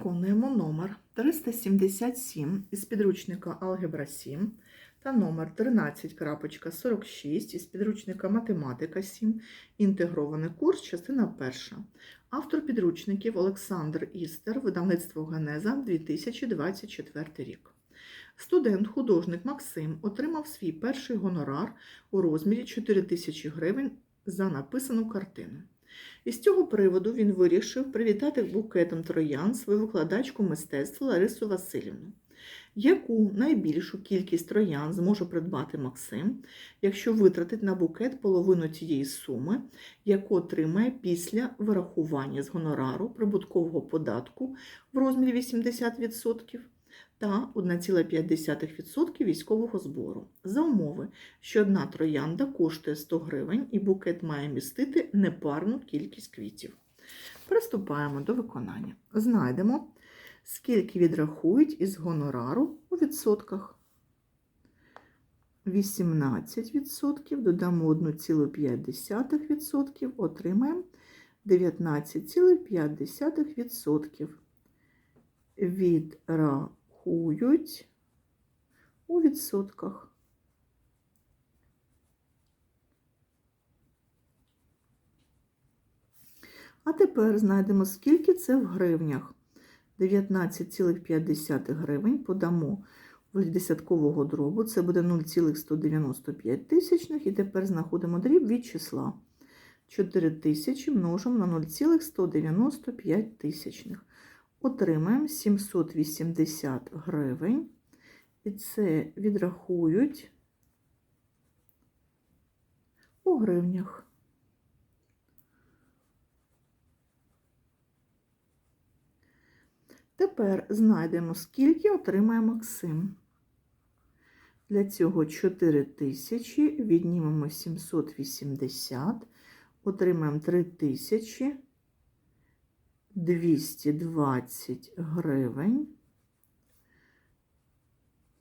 Виконуємо номер 377 із підручника Алгебра 7 та номер 13.46 із підручника Математика 7, інтегрований курс, частина 1. Автор підручників Олександр Істер, видавництво Генеза 2024 рік. Студент-художник Максим отримав свій перший гонорар у розмірі 4 тисячі гривень за написану картину. Із цього приводу він вирішив привітати букетом троян свою викладачку мистецтва Ларису Васильівну. Яку найбільшу кількість троян зможе придбати Максим, якщо витратить на букет половину тієї суми, яку отримає після вирахування з гонорару прибуткового податку в розмірі 80% та 1,5% військового збору за умови, що одна троянда коштує 100 гривень і букет має містити непарну кількість квітів. Приступаємо до виконання. Знайдемо, скільки відрахують із гонорару у відсотках. 18% додамо 1,5%, отримаємо 19,5%. Відрахують у відсотках. А тепер знайдемо, скільки це в гривнях. 19,5 гривень подамо в десяткового дробу, це буде 0,195 тисячних, і тепер знаходимо дріб від числа. 4 тисячі множимо на 0,195 тисячних. Отримаємо 780 гривень, і це відрахують у гривнях. Тепер знайдемо, скільки отримає Максим. Для цього 4 тисячі, віднімемо 780, отримаємо 3220 гривень.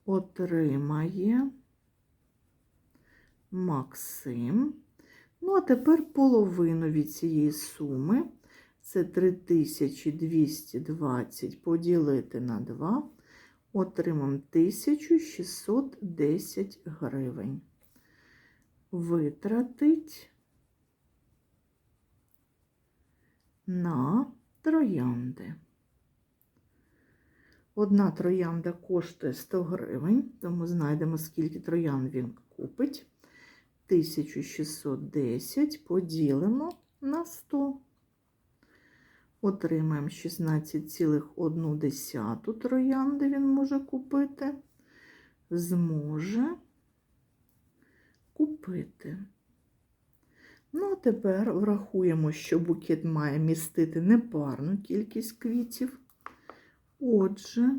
Отримає Максим. Ну, а тепер половину від цієї суми. Це 3220 поділити на 2, отримаємо 1610 гривень. Витратить на троянди. Одна троянда коштує 100 гривень, тому знайдемо, скільки троян він купить. 1610 поділимо на 100. Отримаємо 16,1 троянди він може купити. Зможе купити. Ну, а тепер врахуємо, що букет має містити непарну кількість квітів. Отже,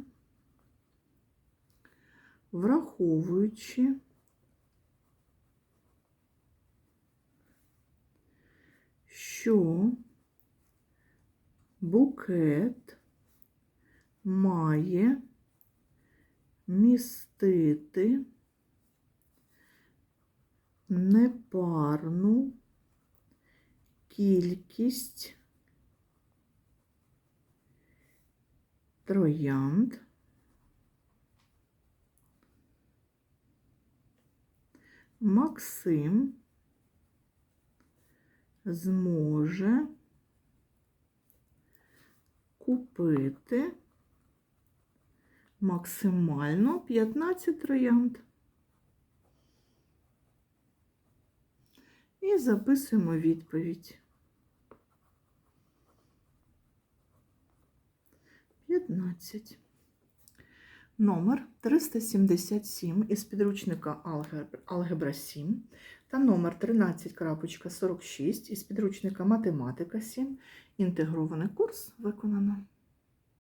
враховуючи, що букет має містити непарну кількість троянд. Максим зможе купити максимально 15 троянд. І записуємо відповідь. 15. Номер 377 із підручника Алгебра 7 та номер 13.46 із підручника Математика 7. Інтегрований курс виконано.